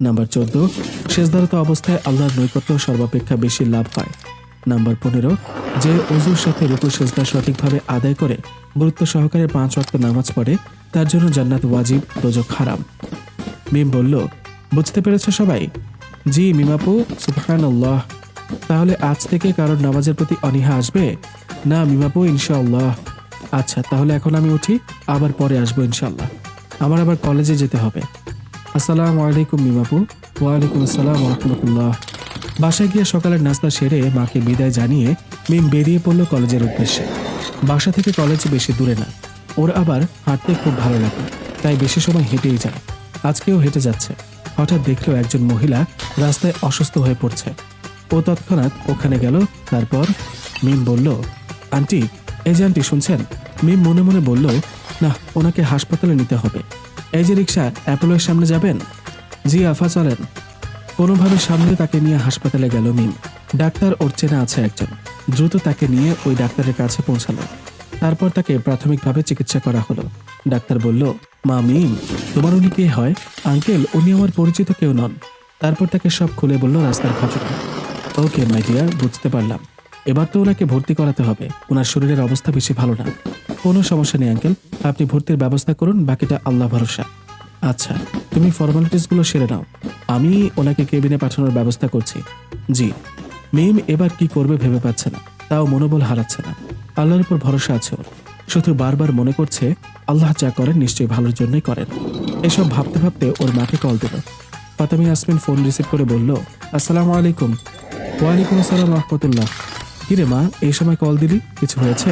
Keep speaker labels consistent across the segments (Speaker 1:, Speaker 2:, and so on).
Speaker 1: Number চোদ্দ শেষদারত অবস্থায় আল্লাহর নৈকট্য সর্বাপেক্ষা বেশি লাভ হয়। নাম্বার পনেরো, যে অজুর সাথে রুকু সেজদা সঠিকভাবে আদায় করে, গুরুত্ব সহকারে পাঁচ ওয়াক্ত নামাজ পড়ে, তার জন্য জান্নাত ওয়াজিব, দোজক হারাম। মিম বলল, বুঝতে পেরেছ সবাই? জি মিমাপু সুফহান আল্লাহ তাহলে আজ থেকে কারোর নামাজের প্রতি অনীহা আসবে? না মিমাপু ইনশাআল্লাহ। আচ্ছা তাহলে এখন আমি উঠি, আবার পরে আসব ইনশাল্লাহ আমার আবার কলেজে যেতে হবে। আসসালামু আলাইকুম মিমাপু ওয়ালাইকুম আসসালাম রহমতুল্লাহ। বাসায় গিয়ে সকালের নাস্তা সেরে মাকে বিদায় জানিয়ে মিম বেরিয়ে পড়ল কলেজের উদ্দেশ্যে। বাসা থেকে কলেজ বেশি দূরে না। ওর আবার হাঁটতে খুব ভালো লাগে, তাই বেশি সময় হেঁটেই যায়। আজকেও হেঁটে যাচ্ছে। হঠাৎ দেখল একজন মহিলা রাস্তায় অসুস্থ হয়ে পড়ছে। ও তৎক্ষণাৎ ওখানে গেল, তারপর মিম বলল, আন্টি, এই যে আন্টি, শুনছেন? মিম মনে মনে বলল, না, ওনাকে হাসপাতালে নিতে হবে। এই যে রিক্সা, অ্যাপোলোর সামনে যাবেন? জি, আফা, চলেন। কোনোভাবে সামনে তাকে নিয়ে হাসপাতালে গেল মিম। ডাক্তার ওর চেনা আছে একজন। দ্রুত তাকে নিয়ে ওই ডাক্তারের কাছে পৌঁছালো। তারপর তাকে প্রাথমিকভাবে চিকিৎসা করা হলো। ডাক্তার বলল, মা, মিম, তোমার উনি কে হয়? আঙ্কেল, উনি আমার পরিচিত কেউ নন। তারপর তাকে সব খুলে বলল রাস্তার ঘটনা। ওকে, মাই ডিয়ার, বুঝতে পারলাম। এবার তো ওনাকে ভর্তি করাতে হবে। ওনার শরীরের অবস্থা বেশি ভালো না। কোনো সমস্যা নেই আঙ্কেল আপনি ভর্তির ব্যবস্থা করুন, বাকিটা আল্লাহ ভরসা। আচ্ছা তুমি ফর্মালিটিসগুলো সেরে নাও। আমি ওনাকে কেবিনে পাঠানোর ব্যবস্থা করছি। জি। মেম এবার কি করবে ভেবে পাচ্ছে না। তাও মনোবল হারাচ্ছে না। আল্লাহর উপর ভরসা আছে ওর। শুধু বারবার মনে করছে, আল্লাহ যা করেন নিশ্চয়ই ভালোর জন্যই করেন। এসব ভাবতে ভাবতে ওর মাকে কল দিল। ফাতামি আসমিন ফোন রিসিভ করে বলল, আসসালামু আলাইকুম। ওয়ালাইকুম আসসালাম রহমতুল্লাহ। কিরে মা, এই সময় কল দিলি? কিছু হয়েছে?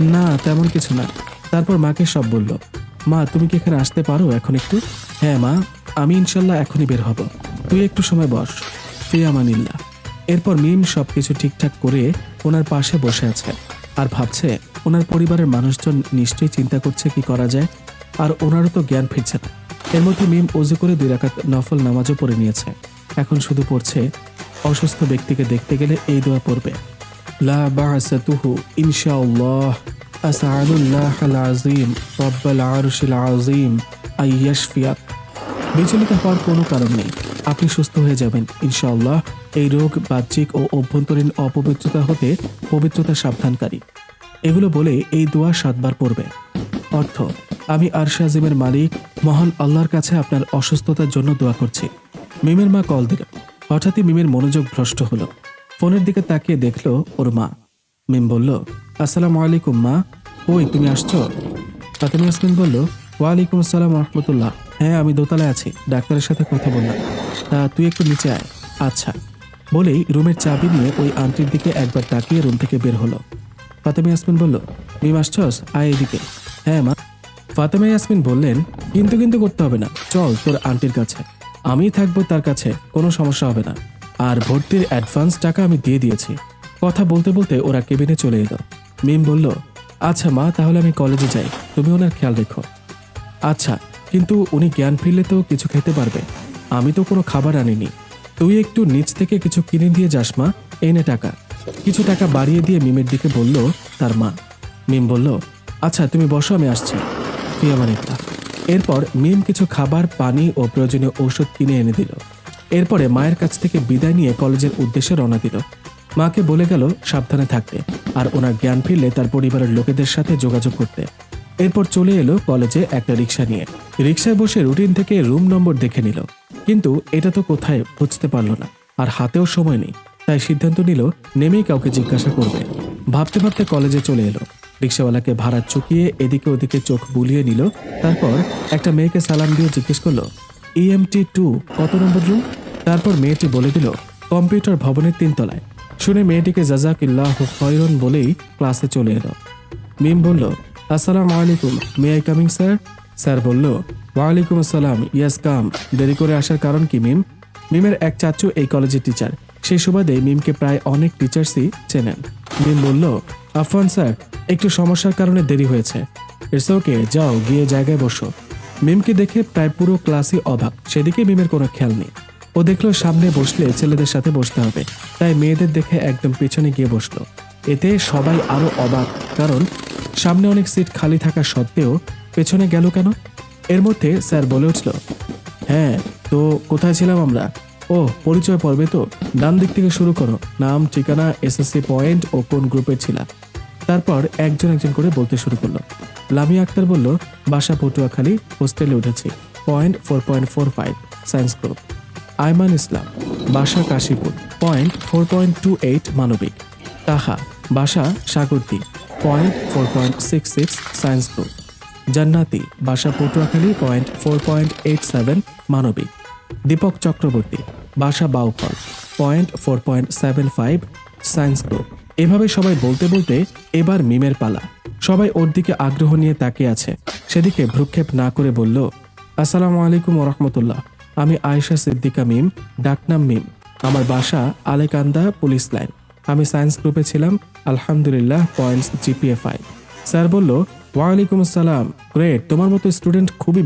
Speaker 1: না, তেমন কিছু না। তারপর মাকে সব বলল, মা, তুমি কি এখানে আসতে পারো এখন একটু? হ্যাঁ মা, আমি ইনশাল্লাহ এখনই বের হব। তুই একটু সময় বস। ফি আমানিল্লাহ এরপর মিম সবকিছু ঠিকঠাক করে ওনার পাশে বসে আছে আর ভাবছে, ওনার পরিবারের মানুষজন নিশ্চয়ই চিন্তা করছে কি করা যায়? আর ওনারও তো জ্ঞান ফিরছে না। এর মধ্যে মিম অজু করে দুই রাকাত নফল নামাজও পড়ে নিয়েছে। এখন শুধু পড়ছে, অসুস্থ ব্যক্তিকে দেখতে গেলে এই দোয়া পড়বে। লা বাসাতুহু আজিম রব্বাল আরশিল বিচলিত হওয়ার কোনো কারণ নেই। আপনি সুস্থ হয়ে যাবেন ইনশাআল্লাহ এই রোগ বাহ্যিক ও অভ্যন্তরীণ অপবিত্রতা হতে পবিত্রতা সাবধানকারী। এগুলো বলে এই দোয়া সাতবার পড়বে। অর্থ, আমি আরশে আজিমের মালিক, মহান আল্লাহর কাছে আপনার অসুস্থতার জন্য দোয়া করছি। মিমের মা কল দিল হঠাৎই মিমের মনোযোগ ভ্রষ্ট হলো। ফোনের দিকে তাকিয়ে দেখল ওর মা। মিম বলল, আসসালামু আলাইকুম মা। ওই, তুমি আসছো? ফাতেমা ইয়াসমিন বলল, ওয়ালাইকুম আসসালাম রহমতুল্লাহ। হ্যাঁ আমি দোতলায় আছি। ডাক্তারের সাথে কথা বললাম। তা, তুই একটু নিচে আয়। আচ্ছা। বলেই রুমের চাবি নিয়ে ওই আন্টির দিকে একবার তাকিয়ে রুম থেকে বের হলো। ফাতেমা ইয়াসমিন বলল, মিম, আসছস? আয় এদিকে। হ্যাঁ মা। ফাতেমা ইয়াসমিন বললেন, কিন্তু কিন্তু করতে হবে না। চল তোর আন্টির কাছে। আমি থাকব তার কাছে। কোনো সমস্যা হবে না। আর ভর্তির অ্যাডভান্স টাকা আমি দিয়ে দিয়েছি। কথা বলতে বলতে ওরা কেবিনে চলে এলো। মিম বলল আচ্ছা মা, তাহলে আমি কলেজে যাই। তুমি ওনার খেয়াল রেখো। আচ্ছা কিন্তু উনি জ্ঞান ফিরলে তো কিছু খেতে পারবে। আমি তো কোনো খাবার আনিনি। তুই একটু নিচ থেকে কিছু কিনে দিয়ে যাস মা এনে টাকা। কিছু টাকা বাড়িয়ে দিয়ে মিমের দিকে বলল, তার মা। মিম বলল আচ্ছা তুমি বসো, আমি আসছি। ফিয়ামানিকটা এরপর মিম কিছু খাবার, পানি ও প্রয়োজনীয় ঔষধ কিনে এনে দিল। এরপরে মায়ের কাছ থেকে বিদায় নিয়ে কলেজের উদ্দেশ্যে রওনা দিল। মাকে বলে গেল সাবধানে থাকতে আর ওনার জ্ঞান ফিরলে তার পরিবারের লোকেদের সাথে যোগাযোগ করতে। এরপর চলে এলো কলেজে একটা রিক্সা নিয়ে। রিক্সায় বসে রুটিন থেকে রুম নম্বর দেখে নিল। কিন্তু এটা তো কোথায় বুঝতে পারল না আর হাতেও সময় নেই। তাই সিদ্ধান্ত নিল, নেমেই কাউকে জিজ্ঞাসা করবে। ভাবতে ভাবতে কলেজে চলে এলো। রিক্সাওয়ালাকে ভাড়া চুকিয়ে এদিকে ওদিকে চোখ বুলিয়ে নিল। তারপর একটা মেয়েকে সালাম দিয়ে জিজ্ঞেস করল ইএমটি টু কত নম্বর রুম তারপর মেয়েটি বলে দিল, কম্পিউটার ভবনের তিনতলায়। শুনে মেয়েটিকে জাজাকিল্লাহ খয়রন বলেই ক্লাসে চলে এলো। মিম বলল, আসসালাম আলাইকুম, may I coming, sir? Sir বলল, ওয়ালাইকুম আসসালাম, ইয়াস কাম। দেরি করে আসার কারণ কি, মিম? মিমের এক চাচু এই কলেজের টিচার সেই সুবাদে মিমকে প্রায় অনেক টিচার্সই চেনেন। মিম বলল আফওয়ান স্যার, একটু সমস্যার কারণে দেরি হয়েছে। ইটস ওকে যাও, গিয়ে জায়গায় বসো। মিমকে দেখে প্রায় পুরো ক্লাসই অবাক। সেদিকে মিমের কোনো খেয়াল নেই। ও দেখল সামনে বসলে ছেলেদের সাথে বসতে হবে। তাই মেয়েদের দেখে একদম পেছনে গিয়ে বসল। এতে সবাই আরও অবাক, কারণ সামনে অনেক সিট খালি থাকা সত্ত্বেও পেছনে গেল কেন? এর মধ্যে স্যার বলে উঠল হ্যাঁ তো কোথায় ছিলাম আমরা? ও, পরিচয় পর্বে তো। ডান দিক থেকে শুরু করো। নাম, ঠিকানা, এসএসসি পয়েন্ট ও কোন গ্রুপে ছিলা? তারপর একজন একজন করে বলতে শুরু করল লামিয়া আক্তার বলল, বাসা পটুয়াখালী, হোস্টেলে উঠেছি। Point four point four five, science group. Ayman Islam, বাসা Kashipur. Point four point two eight, মানবিক। তাহা, বাসা Sagardwip. Point four point six six, science group. Jannati, বাসা Patuakhali, point four point eight seven, মানবিক। দীপক চক্রবর্তী, বাসা Bauphal. Point four point seven five, science group. এভাবে সবাই বলতে বলতে এবার মিমের পালা। সবাই ওর দিকে আগ্রহ নিয়ে তাকিয়ে আছে। সেদিকে ভ্রুক্ষেপ না করে বলল, আসসালামু আলাইকুম ওরহমতুল্লাহ আমি আয়েশা সিদ্দিকা মিম, ডাকনাম মিম। আমার বাসা আলেকান্দা পুলিশ লাইন। আমি সায়েন্স গ্রুপে ছিলাম, আলহামদুলিল্লাহ পয়েন্টস জিপিএ ফাইভ। স্যার বলল, ওয়ালাইকুম আসসালাম। গ্রেট, তোমার মতো স্টুডেন্ট খুবই